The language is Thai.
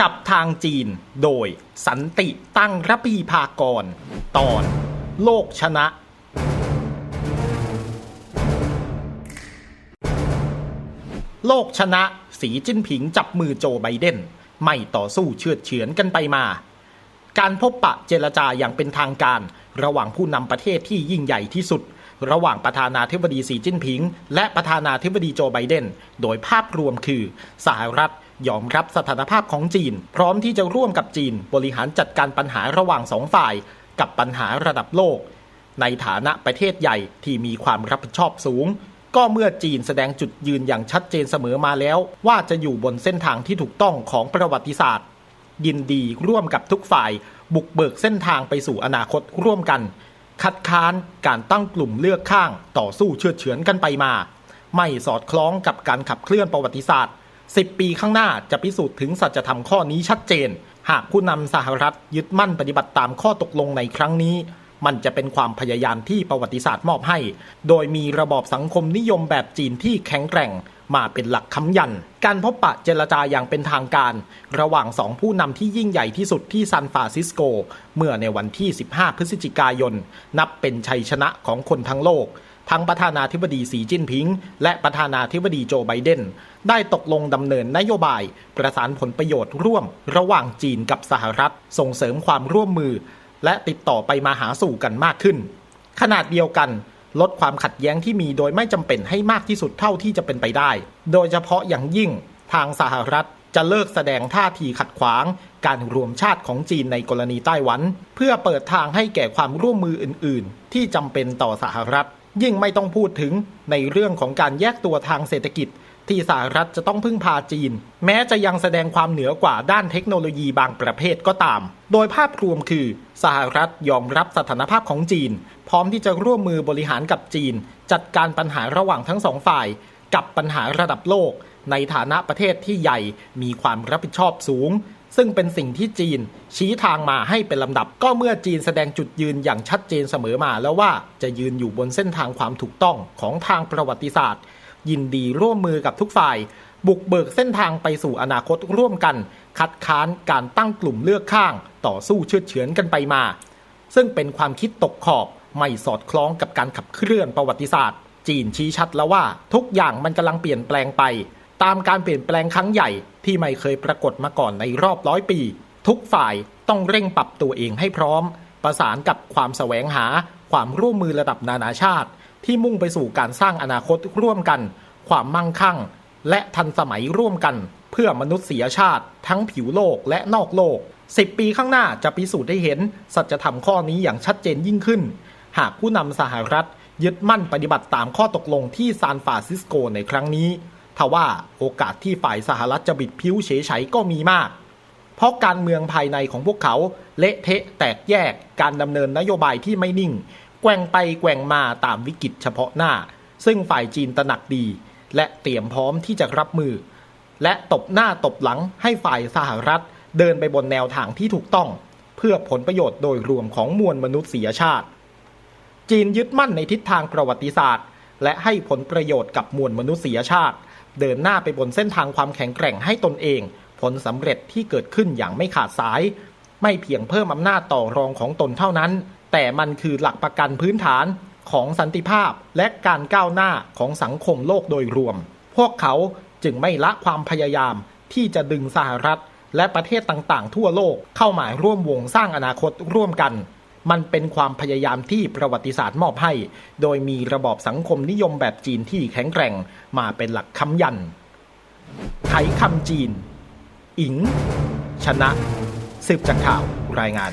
จับทางจีนโดยสันติตั้งระพีพากร ตอน โลกชนะ โลกชนะ สีจิ้นผิงจับมือโจไบเดน ไม่ต่อสู้เชือดเฉือนกันไปมา การพบปะเจรจาอย่างเป็นทางการ ระหว่างผู้นำประเทศที่ยิ่งใหญ่ที่สุด ระหว่างประธานาธิบดีสีจิ้นผิง และประธานาธิบดีโจไบเดน โดยภาพรวมคือสหรัฐ ยอมรับสถานภาพของจีน พร้อมที่จะร่วมกับจีน บริหารจัดการปัญหาระหว่างสองฝ่าย กับปัญหาระดับโลก ในฐานะประเทศใหญ่ที่มีความรับผิดชอบสูง ก็เมื่อจีนแสดงจุดยืนอย่างชัดเจนเสมอมาแล้ว ว่าจะอยู่บนเส้นทางที่ถูกต้องของประวัติศาสตร์ ยินดีร่วมกับทุกฝ่าย บุกเบิกเส้นทางไปสู่อนาคตร่วมกัน คัดค้านการตั้งกลุ่มเลือกข้าง ต่อสู้เชื่อเฉือนกันไปมา ไม่สอดคล้องกับการขับเคลื่อนประวัติศาสตร์ 10 ปีข้างหน้าจะพิสูจน์ถึงสัจธรรมข้อนี้ชัดเจน หากผู้นำสหรัฐยึดมั่นปฏิบัติตามข้อตกลงในครั้งนี้ มันจะเป็นความพยายามที่ประวัติศาสตร์มอบให้ โดยมีระบอบสังคมนิยมแบบจีนที่แข็งแกร่งมาเป็นหลักค้ำยัน การพบปะเจรจาอย่างเป็นทางการ ระหว่างสองผู้นำที่ยิ่งใหญ่ที่สุดที่ซานฟรานซิสโก เมื่อในวันที่ 15 พฤศจิกายน นับเป็นชัยชนะของคนทั้งโลก ทั้งประธานาธิบดีสีจิ้นผิง และประธานาธิบดีโจไบเดน ได้ตกลงดำเนินนโยบาย ประสานผลประโยชน์ร่วม ระหว่างจีนกับสหรัฐ ส่งเสริมความร่วมมือ และติดต่อไปมาหาสู่กันมากขึ้น ขนาดเดียวกันลดความขัดแย้งที่มีโดยไม่จำเป็นให้มากที่สุดเท่าที่จะเป็นไปได้ โดยเฉพาะอย่างยิ่งทางสหรัฐจะเลิกแสดงท่าทีขัดขวาง การรวมชาติของจีนในกรณีไต้หวัน เพื่อเปิดทางให้แก่ความร่วมมืออื่น ๆ ที่จำเป็นต่อสหรัฐ ยิ่งไม่ต้องพูดถึงในเรื่องของการแยกตัวทางเศรษฐกิจ ที่สหรัฐจะต้องพึ่งพาจีน แม้จะยังแสดงความเหนือกว่าด้านเทคโนโลยีบางประเภทก็ตาม โดยภาพรวมคือ สหรัฐยอมรับสถานภาพของจีน พร้อมที่จะร่วมมือบริหารกับจีน จัดการปัญหาระหว่างทั้งสองฝ่าย กับปัญหาระดับโลก ในฐานะประเทศที่ใหญ่มีความรับผิดชอบสูง ซึ่งเป็นสิ่งที่จีนชี้ทางมาให้เป็นลำดับ ก็เมื่อจีนแสดงจุดยืนอย่างชัดเจนเสมอมาแล้วว่าจะยืนอยู่บนเส้นทางความถูกต้องของทางประวัติศาสตร์ ยินดีร่วมมือกับทุกฝ่าย บุกเบิกเส้นทางไปสู่อนาคตร่วมกัน คัดค้านการตั้งกลุ่มเลือกข้าง ต่อสู้เชือดเฉือนกันไปมา ซึ่งเป็นความคิดตกขอบไม่สอดคล้องกับการขับเคลื่อนประวัติศาสตร์ จีนชี้ชัดแล้วว่า ทุกอย่างมันกำลังเปลี่ยนแปลงไป ตามการเปลี่ยนแปลงครั้งใหญ่ที่ไม่เคยปรากฏมาก่อนในรอบร้อยปี ทุกฝ่ายต้องเร่งปรับตัวเองให้พร้อม ประสานกับความแสวงหา ความร่วมมือระดับนานาชาติ ที่มุ่งไปสู่การสร้างอนาคตร่วมกัน ความมั่งคั่ง และทันสมัยร่วมกัน เพื่อมนุษยชาติ ทั้งผิวโลกและนอกโลก 10 ปีข้างหน้าจะพิสูจน์ให้เห็น สัจธรรมข้อนี้อย่างชัดเจนยิ่งขึ้น หากผู้นำสหรัฐ ยึดมั่นปฏิบัติตามข้อตกลงที่ซานฟรานซิสโกในครั้งนี้ ทว่าโอกาสที่ฝ่ายสหรัฐจะบิดผิวเฉยไฉก็มีมาก เพราะการเมืองภายในของพวกเขาเละเทะแตกแยกการดำเนินนโยบายที่ไม่นิ่ง แกว่งไปแกว่งมาตามวิกฤตเฉพาะหน้า ซึ่งฝ่ายจีนตระหนักดี และเตรียมพร้อมที่จะรับมือ และตบหน้าตบหลังให้ฝ่ายสหรัฐเดินไปบนแนวทางที่ถูกต้อง เพื่อผลประโยชน์โดยรวมของมวลมนุษยชาติ จีนยึดมั่นในทิศทางประวัติศาสตร์ และให้ผลประโยชน์กับมวลมนุษยชาติ เดินหน้าไปบนเส้นทางความแข็งแกร่งให้ตนเอง ผลสำเร็จที่เกิดขึ้นอย่างไม่ขาดสาย ไม่เพียงเพิ่มอำนาจต่อรองของตนเท่านั้น แต่มันคือหลักประกันพื้นฐานของสันติภาพและการก้าวหน้าของสังคมโลกโดยรวม พวกเขาจึงไม่ละความพยายามที่จะดึงสหรัฐ และประเทศต่างๆ ทั่วโลกเข้ามาร่วมวงสร้างอนาคตร่วมกัน มันเป็นความพยายามที่ประวัติศาสตร์มอบให้ โดยมีระบอบสังคมนิยมแบบจีนที่แข็งแกร่งมาเป็นหลักค้ำยัน ไขคำจีน อิง ชนะ สืบจากข่าวรายงาน